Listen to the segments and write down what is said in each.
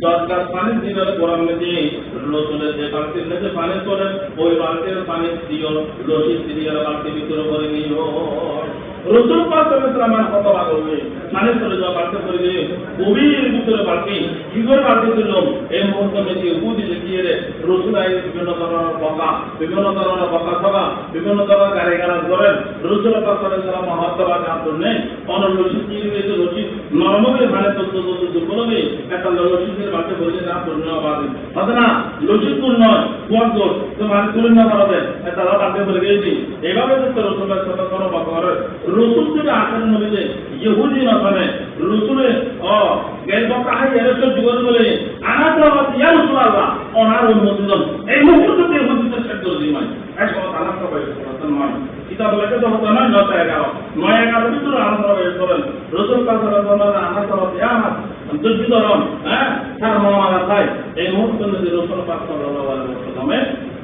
দরকার পানি দিনের কোরআন দিয়ে রসুলের যে বালতির মধ্যে পানি তোলেন ওই বালতির পানি দিও রসিদ দিয়ে বালতি ভিতরে করে নিও রসুল কত ভাগ হবে পানি চলে যাওয়া বালতি করে দিয়ে গভীর ভিতরে বালতি কি করে বালতি দিল এই মুহূর্তে মেয়েছি বুঝি যে কি রে রসুল আই বিভিন্ন ধরনের বকা, বিভিন্ন ধরনের বকা সভা বিভিন্ন ধরনের গাড়ি গাড়া করেন। রসুল রশিদ কি মানে দুর্বল হবে একটা রশিদের বাড়তে বলে না পূর্ণ আবাদে হবে না পূর্ণ তো মানে পারবে তারা। বাড়তে বলে গিয়েছি এভাবে করে রসুল থেকে আসেন নবীতে ইহুদি রসুলে, ও গেল বলে আনাত আবাদ ইয়া রসুল আল্লাহ অনার এই মুহূর্তে দিমাই এখন আলাপ সবাই নয়। কিতাব লেখে তো হতো নয় এগারো। নয় এগারো ভিতরে করেন। রসুল কাসার আমার তরফ আমার হ্যাঁ তার তাই এই মুহূর্তে যদি রসুল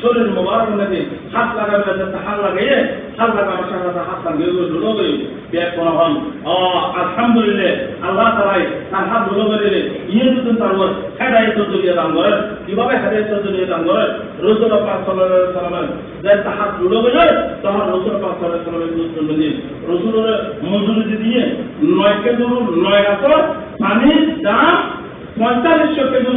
শরীর মোবারক নাকি হাত লাগাবে যাতে হাত লাগাইয়ে হাত লাগাবার সাথে সাথে হাত লাগিয়ে ধুলো করে ব্যাগ করা হন। আলহামদুলিল্লাহ, আল্লাহ তালাই তার হাত ধুলো করে দিলে ইয়ে যদি তার উপর হেদায়ত জড়িয়ে দান করেন কীভাবে হেদায়ত জড়িয়ে দান করেন রসুল পাক সাল্লাল্লাহু সাল্লামের যে তার হাত ধুলো করে, তখন রসুল পাক সাল্লাল্লাহু সাল্লামের দুধ জন্য দিন রসুলের মজুরি দিয়ে নয় কেজি, নয় গাছর পানির দাম পঁয়তাল্লিশশো কেজুর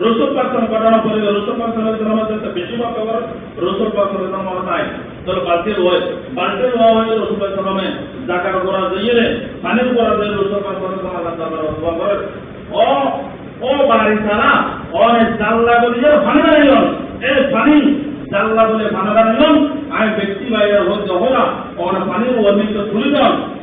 রসুল পার্সন ঘটনা পরে রসুল পার্সন আমাদের বেশিরভাগ খবর রসুল পার্সন নাই তোর বালতির হয় বালতির হওয়া হয় রসুল পার্সনে জাকার করা যাইয়ে পানির করা যায় রসুল পার্সন আল্লাহ করে ও ও বাড়ি সারা ও জাল্লা বলি যে পানি বানাইলন এ পানি জাল্লা বলে পানি বানাইলন আই ব্যক্তি বাইরের হতে হলা ওনা পানির তুলিলন তুলিয়ে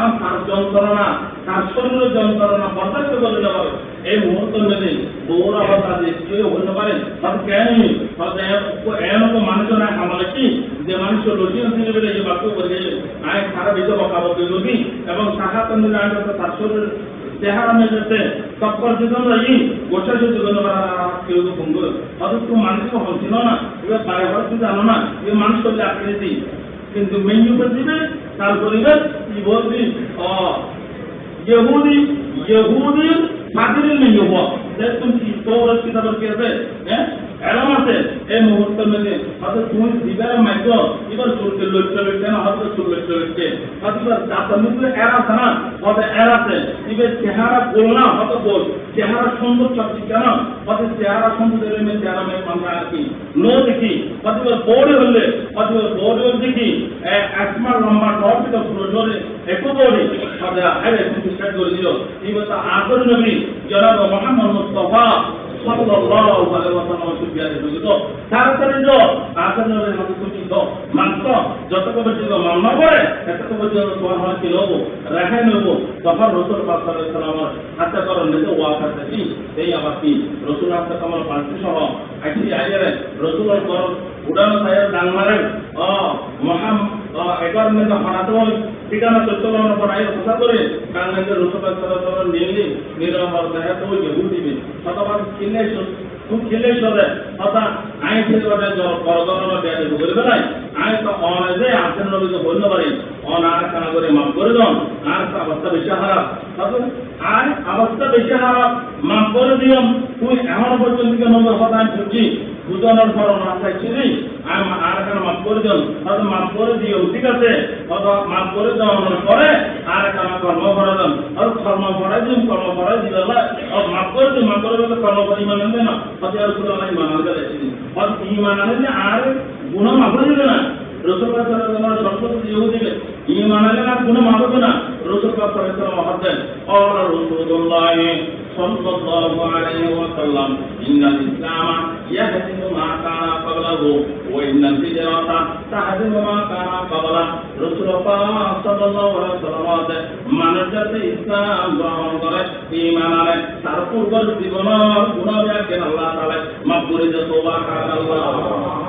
তার যন্ত্রণা, তার শরীরের যন্ত্রণা বরদাস্ত এই যে কেউ হতে এমন মানুষ না কি? যে মানুষ দিলে বেড়ে যে বাক্য করে গেলে আয় সারা এবং তার শরীর তৎপর গোটা যে জীবন কেউ তো অথচ মানুষ না। এবার জানো না, এ মানুষ কিন্তু মেনু দিবে, তার পরিবেশ কি বলবি ও ইহুদি ইহুদির ফাদিলের মেনু তুমি কি তোর কিতাবের কি আছে? হ্যাঁ আছে। এই মুহূর্তের মধ্যে হয়তো তুমি দিবার মাইক, এবার চলতে লক্ষ্য লক্ষ্য না হয়তো চুল লক্ষ্য লক্ষ্য হয়তো এবার জাতের মধ্যে এর না? হয়তো এর এবার চেহারা গোল না হয়তো গোল। চেহারা সুন্দর চকচি কেন? হয়তো চেহারা সুন্দর মেয়ে চেহারা মেয়ে আর কি? দেখি। হয়তো এবার বৌড়ে হলে হয়তো এবার বৌড়ে দেখি। লম্বা টপ এটা বৌড়ি হয়তো আরে তুমি স্টার্ট করে দিল এবার তো আসর নবী জনাব Mohammad Mustafa sallallahu alaihi wasallam সুবিয়ারে বুঝতো তাড়াতাড়ি যো আসর নবীর মতো তুমি তো মাংস যত পর্যন্ত মামলা করে এত পর্যন্ত তোমার হয় কি নেব রেহাই নেব তখন রসুল পাক সাল্লাল্লাহু হাতে করো নিতে ওয়া করতে কি এই আবার কি? রসুল হাতে কমল পাঁচটি সহ আইটি আইয়ারে রসুলের কর উড়ানো সাহেব ডাং মারেন। ও মহাম একবার মধ্যে হঠাৎ ঠিকানা কাঙ্গাইতে রসুল পাক সাল্লাল্লাহু নিয়ে নিরহর দেখা তো ইহুদি শতবার কিনে খুব খেলে সরে কথা আই থেকে ওটা করগণনা দেয় বলে বেলাই আই তো অনে যে আছেন নবীকে বলতে আর করে মাফ করে আর অবস্থা বেশি খারাপ। আর অবস্থা বেশি খারাপ। মাফ করে দিও তুই এমন পর্যন্ত কেন কথা আমি বুঝছি বুঝানোর পর না চাইছিলি আমি আর এখানে মাফ করে দিও হয়তো মাফ করে দিও ঠিক আছে হয়তো মাফ করে দেওয়ানোর পরে আর এখানে কর্ম করে দেন আর কর্ম করাই দিন কর্ম করাই দিবে না মাফ করে দিন মাফ করে দিলে কর্ম করে ইমান আনবে না হয়তো আর শুধু আমার ইমান আনতে চাইছিলি হয়তো ইমান আনলে আর গুণ মাফ হয়ে যাবে না রসুল সাল্লাল্লাহু আলাইহি ওয়াসাল্লাম ইহুদিকে ঈমান আনলে না কোনো মাফ হবে না রসুল সাল্লাল্লাহু আলাইহি ওয়াসাল্লাম হাতেন قال رسول الله صلى الله عليه وسلم إن الإسلام يهدم ما كان قبله وإن الهجرة تهدم ما كان قبله رسول الله صلى الله عليه وسلم হাতেন মানুষ যাতে ইসলাম গ্রহণ করে ঈমান আনে তার পূর্বের জীবনের গুণাবলীকে আল্লাহ তাআলা মাফ করে দেয় সুবহানাল্লাহ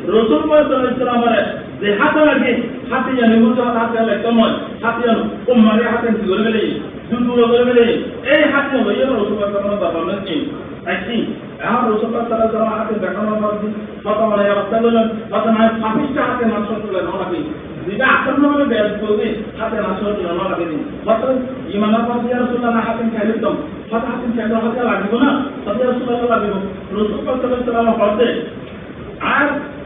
রসুল ইসলামের যে হাতে লাগে হাতে জানি বুঝতে হাতে হলে কময় হাতে জানো ও মারে হাতে কি করে গেলে দুটো করে গেলে এই হাতে লইয়া রসুল ইসলামের বাবা নাকি? আইছি এখন রসুল ইসলামের হাতে দেখানোর পর কত মানে অবস্থা বললেন কত মানে ছাব্বিশটা হাতে মাংস তুলে নাকি যেটা আসন্ন ভাবে ব্যাস করবে হাতে মাংস তুলে না লাগে কত ইমানের পর দিয়ে রসুল হাতে খাইলে তো? কত হাতে খাইলে হাতে লাগিব না? কত রসুল লাগিব রসুল ইসলামের পথে আর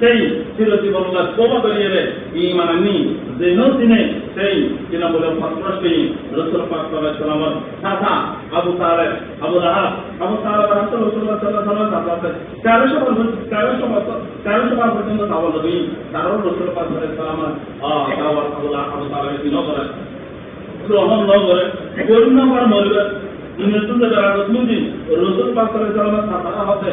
সেই চিরজীবন তোবা করিয়ে ঈমান আনি যে নসিনে সেই বলে ফাতরাশি রাসূল আলাইহি ওয়াসাল্লাম সাথা আবু তালেব, আবু লাহাব, আবু তালেব রাসূল সাল্লাল্লাহু আলাইহি ওয়াসাল্লাম সাথে 1300 বছর 1300 বছর 1300 বার পর্যন্ত দাওয়াত নবী। তারও রাসূল আ দাওয়াত আবু করে গ্রহণ ন করে মরবে সাল্লাল্লাহু সাদা হবে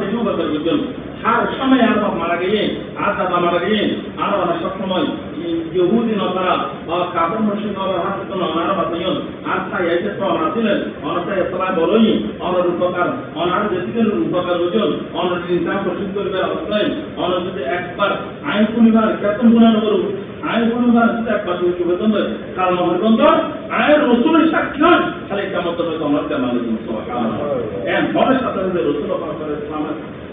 দেখু বদল বুঝুন হার সময় আর মারা গিয়ে আর মারা গিয়ে আর ওরা সব সময় ইহুদি বা কাপড় মসজিদ হাত তো নরা বাতাইন আর তাই এসে তো অনা ছিলেন অনাতে এতলা বড়ই অনার উপকার অনার যেদিকে উপকার বুঝুন অনার চিন্তা প্রসিদ্ধ করবে অবস্থায় অনার যদি একবার আইন পরিবার কেতন গুণানো করুন আইন পরিবার যদি একবার তোমরা কাল মহান বন্ধ আয়ের রসুলের সাক্ষী খালি কেমন তবে তোমার কেমন এম মনের সাথে রসুল পাক ইসলামের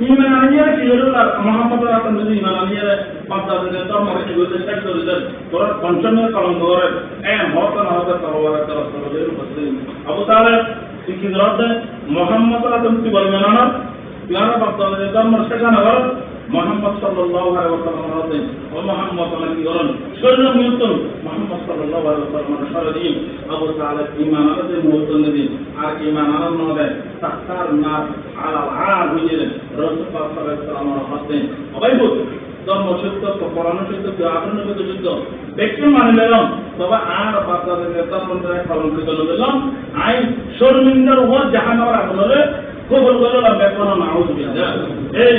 ইমান আনিয়ে কি হলো? মহাম্মদ রাতন যদি ইমান আনিয়ে পাঁচটা দিনে তো মরে কি হইতে শেষ করে তোরা পঞ্চমের কলম করে। এ মত না হতে তরবার রাস্তা উপস্থিত আবু তাহলে কি দেয় মোহাম্মদ রাতন তুই বলবে না ইয়ারা পাঁচটা দিনে তো মরে শেষ না কর মোহাম্মদ সাল্লাল্লাহু আলাইহি ও মোহাম্মদ কি করেন শরীর মোহাম্মদ সাল্লাল্লাহু আলাইহি আবু তাহলে ইমান আনতে মুহূর্ত দিন। আর ইমান আনন্দ দেয় তার নাম আলাল আর হয়ে রসুল সাল্লাল্লাহু আলাইহি ওয়াসাল্লাম হাতে অবৈধ ধর্ম সত্য পরানো সত্য যুদ্ধ। ব্যক্তি মানে নিলাম তবে আর বাচ্চাদের নেতা মন্ত্রী কলঙ্কিত দিলাম আই শর্মিন্দার উপর জাহান আমার আগুনরে কবর করলাম বেতন নাউজ এই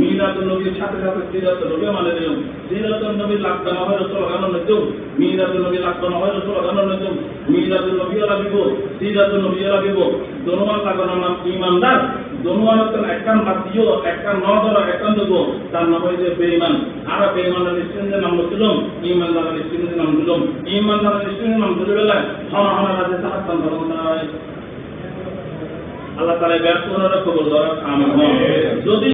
মিলাদ নবীর সাথে সাথে সিরাত নবী মানে দিও সিরাত নবী লাগবে না হয় রসুল হয় রসুল লাগিব সিরাত নবী লাগিব লাগানোর নাম ইমানদার। একখান ন দেবো তার নাম হয়েছে বেইমান আর বেইমান লিস্টেন্সের নাম বলছিলাম ইমানদার লিস্টেন্সের নাম ইমানদার নাম দিলে বেলা হন হন রাজে সাহায্য আল্লাহ তাআলা ব্যর্থ কবুল আমিন যদি